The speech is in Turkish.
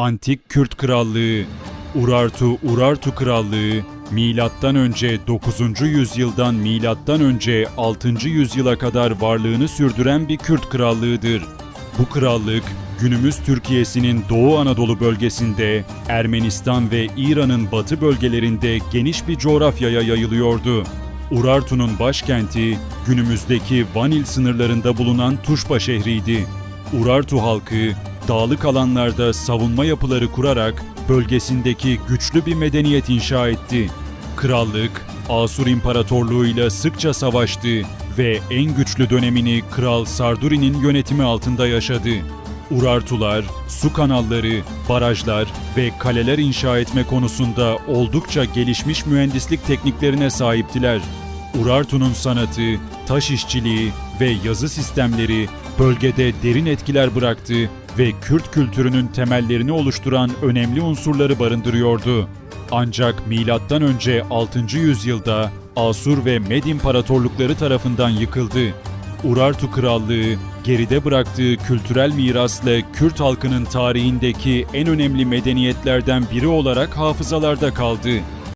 Antik Kürt Krallığı, Urartu Urartu Krallığı, milattan önce 9. yüzyıldan milattan önce 6. yüzyıla kadar varlığını sürdüren bir Kürt krallığıdır. Bu krallık günümüz Türkiye'sinin Doğu Anadolu bölgesinde, Ermenistan ve İran'ın batı bölgelerinde geniş bir coğrafyaya yayılıyordu. Urartu'nun başkenti günümüzdeki Vanil sınırlarında bulunan Tuşba şehriydi. Urartu halkı dağlık alanlarda savunma yapıları kurarak bölgesindeki güçlü bir medeniyet inşa etti. Krallık, Asur İmparatorluğu ile sıkça savaştı ve en güçlü dönemini Kral Sarduri'nin yönetimi altında yaşadı. Urartular, su kanalları, barajlar ve kaleler inşa etme konusunda oldukça gelişmiş mühendislik tekniklerine sahiptiler. Urartu'nun sanatı, taş işçiliği ve yazı sistemleri bölgede derin etkiler bıraktı ve Kürt kültürünün temellerini oluşturan önemli unsurları barındırıyordu. Ancak milattan önce 6. yüzyılda Asur ve Med imparatorlukları tarafından yıkıldı. Urartu Krallığı geride bıraktığı kültürel mirasla Kürt halkının tarihindeki en önemli medeniyetlerden biri olarak hafızalarda kaldı.